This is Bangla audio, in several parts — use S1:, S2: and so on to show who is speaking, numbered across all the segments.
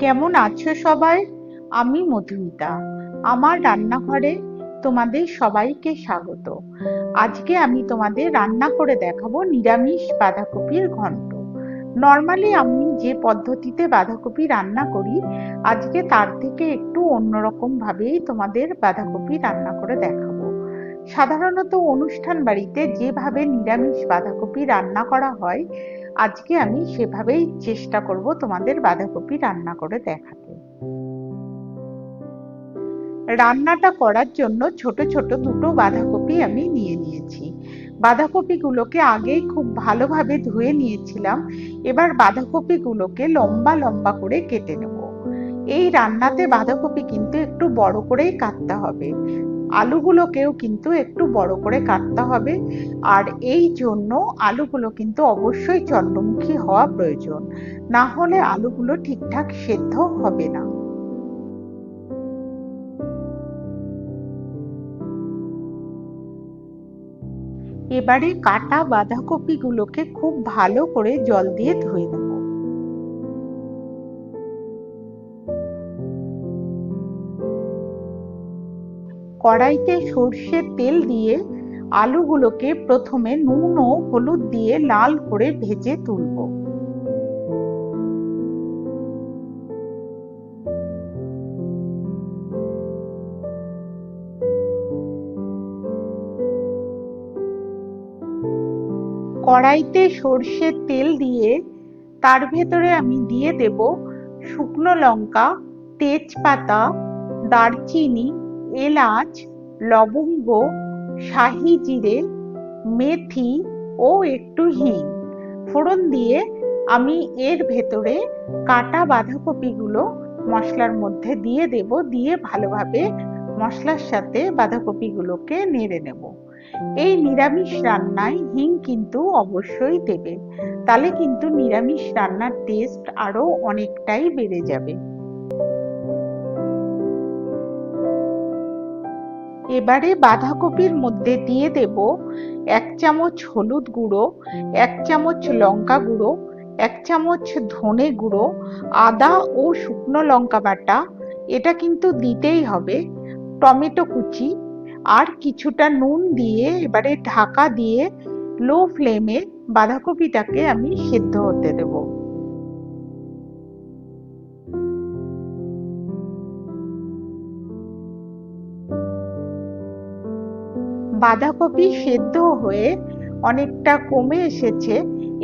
S1: কেমন আছো সবাই? আমি মধুমিতা। আমার রান্নাঘরে তোমাদের সবাইকে স্বাগত। আজকে আমি তোমাদের রান্না করে দেখাবো নিরামিষ বাঁধাকপির ঘন্ট। নর্মালি আমি যে পদ্ধতিতে বাঁধাকপি রান্না করি, আজকে তার থেকে একটু অন্যরকম ভাবেই তোমাদের বাঁধাকপি রান্না করে দেখাবো। সাধারণত অনুষ্ঠান বাড়িতে যেভাবে নিরামিষ বাঁধাকপি রান্না করা হয়, আজকে আমি সেভাবেই চেষ্টা করব তোমাদের বাঁধাকপি রান্না করে দেখাতে। রান্নাটা করার জন্য ছোট ছোট দুটো বাঁধাকপি আমি নিয়ে নিয়েছি। বাঁধাকপিগুলোকে আগেই খুব ভালোভাবে ধুয়ে নিয়েছিলাম, এবার বাঁধাকপিগুলোকে লম্বা লম্বা করে কেটে নেব। এই রান্নাতে বাঁধাকপি কিন্তু একটু বড় করেই কাটতে হবে। আলুগুলোকেও কিন্তু একটু বড় করে কাটতে হবে। আর এই জন্য আলুগুলো কিন্তু অবশ্যই চন্দ্রমুখী হওয়া প্রয়োজন। না হলে আলুগুলো ঠিকঠাক সেদ্ধ হবে না। এবারে কাটা বাঁধাকপিগুলোকে খুব ভালো করে জল দিয়ে ধুয়ে নেব। কড়াইতে সর্ষের তেল দিয়ে আলুগুলোকে প্রথমে নুন ও হলুদ দিয়ে লাল করে ভেজে তুলব। কড়াইতে সর্ষের তেল দিয়ে তার ভেতরে আমি দিয়ে দেব শুকনো লঙ্কা, তেজপাতা, দারচিনি এলাচ, লবঙ্গ, শাহি জিরে, মেথি ও একটু হিং। ফোড়ন দিয়ে আমি এর ভেতরে কাটা বাঁধাকপিগুলো মশলার মধ্যে দিয়ে দেব, দিয়ে ভালোভাবে মশলার সাথে বাঁধাকপিগুলোকে নেড়ে নেব। এই নিরামিষ রান্নায় হিং কিন্তু অবশ্যই দেবে তাহলে কিন্তু নিরামিষ রান্নার টেস্ট আরও অনেকটাই বেড়ে যাবে। এবারে বাঁধাকপির মধ্যে দিয়ে দেব এক চামচ হলুদ গুঁড়ো, এক চামচ লঙ্কা গুঁড়ো, এক চামচ ধনে গুঁড়ো, আদা ও শুকনো লঙ্কা বাটা। এটা কিন্তু দিতেই হবে। টমেটো কুচি আর কিছুটা নুন দিয়ে এবারে ঢাকা দিয়ে লো ফ্লেমে বাঁধাকপিটাকে আমি সেদ্ধ হতে দেবো। বাঁধাকপি সেদ্ধ হয়ে অনেকটা কমে এসেছে,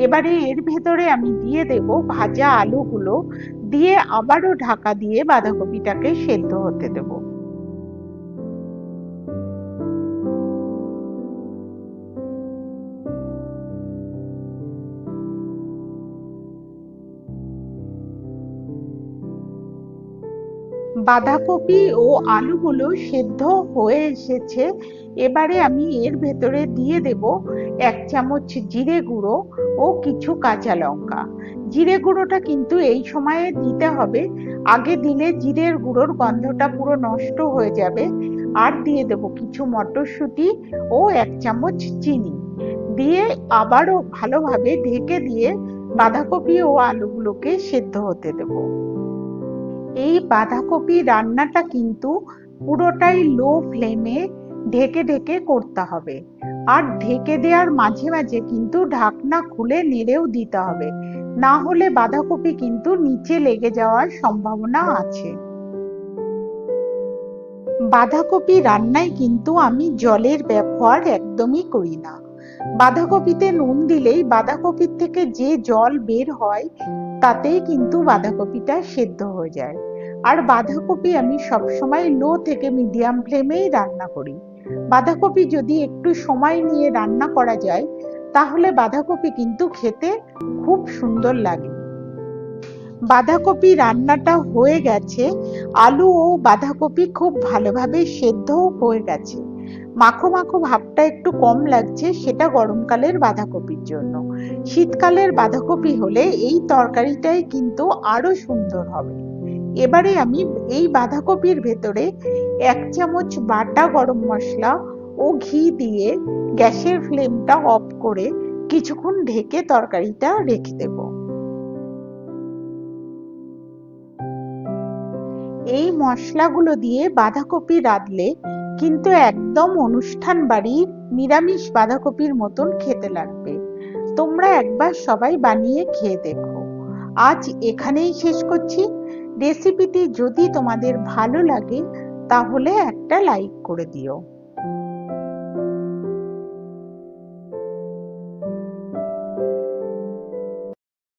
S1: এবারে এর ভেতরে আমি দিয়ে দেব ভাজা আলুগুলো, দিয়ে আবারও ঢাকা দিয়ে বাঁধাকপিটাকে সেদ্ধ হতে দেব। বাঁধাকপি ও আলুগুলো সেদ্ধ হয়ে এসেছে। এবারে আমি এর ভেতরে দিয়ে দেব এক চামচ জিরে গুঁড়ো ও কিছু কাঁচা লঙ্কা। জিরে গুঁড়োটা কিন্তু এই সময়ে দিতে হবে। আগে দিলে জিরের গুঁড়োর গন্ধটা পুরো নষ্ট হয়ে যাবে। আর দিয়ে দেব কিছু মটরশুঁটি ও এক চামচ চিনি। দিয়ে আবারও ভালোভাবে ঢেকে দিয়ে বাঁধাকপি ও আলুগুলোকে সেদ্ধ হতে দেব। এই বাঁধাকপি রান্নাটা কিন্তু পুরোটাই লো ফ্লেমে ঢেকে ঢেকে করতে হবে। আর ঢেকে দেওয়ার মাঝে মাঝে কিন্তু ঢাকনা খুলে নেড়েও দিতে হবে। না হলে বাঁধাকপি কিন্তু নিচে লেগে যাওয়ার সম্ভাবনা আছে। বাঁধাকপি রান্নায় কিন্তু আমি জলের ব্যবহার একদমই করি না। বাঁধাকপিতে নুন দিলেই বাঁধাকপির থেকে যে জল বের হয়, তাতেই কিন্তু বাঁধাকপিটা সেদ্ধ হয়ে যায়। আর বাঁধাকপি আমি সবসময় লো থেকে মিডিয়াম ফ্লেমেই রান্না করি। বাঁধাকপি যদি একটু সময় নিয়ে রান্না করা যায়, তাহলে বাঁধাকপি কিন্তু খেতে খুব সুন্দর লাগে। বাঁধাকপি রান্নাটা হয়ে গেছে, আলু ও বাঁধাকপি খুব ভালোভাবে সেদ্ধ হয়ে গেছে। মাখো মাখো ভাবটা একটু কম লাগছে, সেটা গরমকালের বাঁধাকপির জন্য। শীতকালের বাঁধাকপি হলে এই তরকারিটাই কিন্তু আরও সুন্দর হবে। এবারে আমি এই বাঁধাকপির ভেতরে এক চামচ বাটা গরম মশলা ও ঘি দিয়ে গ্যাসের ফ্লেমটা অফ করে কিছুক্ষণ ঢেকে তরকারিটা রেখে দেব। এই মশলাগুলো দিয়ে বাঁধাকপি রাঁধলে কিন্তু একদম অনুষ্ঠান বাড়ির নিরামিষ বাঁধাকপির মতন খেতে লাগবে। তোমরা একবার সবাই বানিয়ে খেয়ে দেখো। আজ এখানেই শেষ করছি। রেসিপিটি যদি তোমাদের ভালো লাগে, তাহলে একটা লাইক করে দিও।